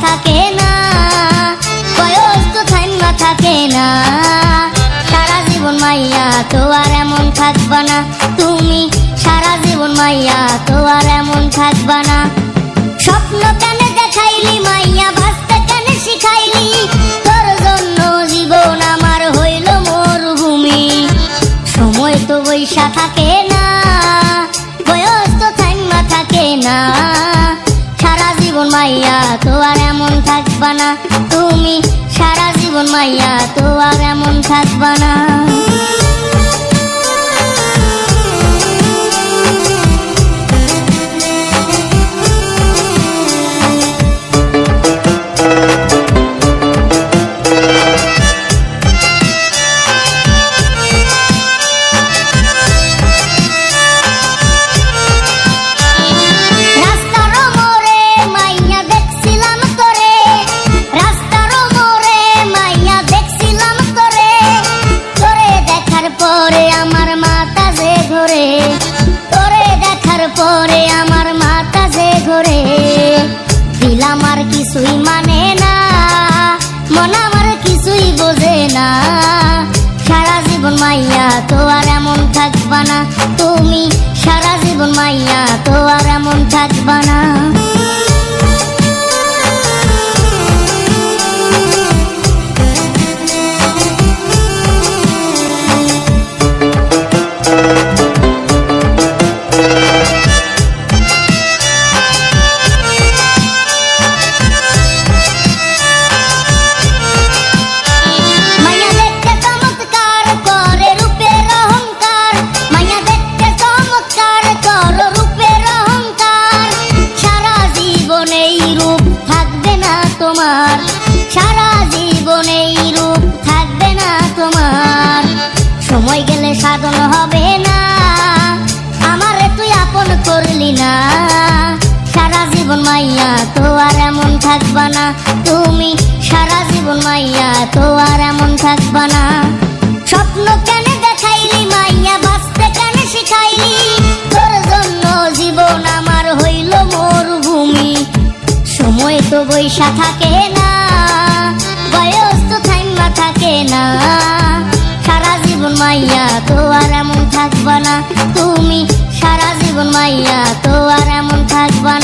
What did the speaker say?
থাকে না। বয়স তো থাইমা থাকে না। সারা জীবন মাইয়া তো আর এমন থাকবা না। তুমি সারা জীবন মাইয়া তো আর এমন থাকবা না। স্বপ্ন কেন দেখাইলি মাইয়া, বাঁচতে কেন শিখাইলি? তোর জন্য জীবন আমার হইল মরুভূমি। সময় তো বৈশা থাকে না। থাকবা না আমার মাথা যে ঘোরে, তোরে দেখার পরে আমার মাথা যে ঘোরে। দিল আমার কিছুই মানে না, মন আমার কিছুই বোঝে না। সারা জীবন মাইয়া তো আর এমন থাকবা না, তুমি সারা জীবন মাইয়া তো আর এমন থাকবা না। তোমার। সারা জীবন এই রূপ থাকবে না তোমার। সময় গেলে সাধন হবে না। আমারে তুই আপন করলি না। সারা জীবন মাইয়া, তো আর এমন থাকবা না। তুমি সারা জীবন মাইয়া, তো আর এমন না। স্বপ্ন কেন দেখাইলি মাইয়া, বাঁচতে কেন শিখাইলি? তোর জন্য জীবন আমার হইল মরুভূমি। সময় তো বৈশা থাকে তুমি সারা জীবন মাইয়া তো আর এমন থাকবা না।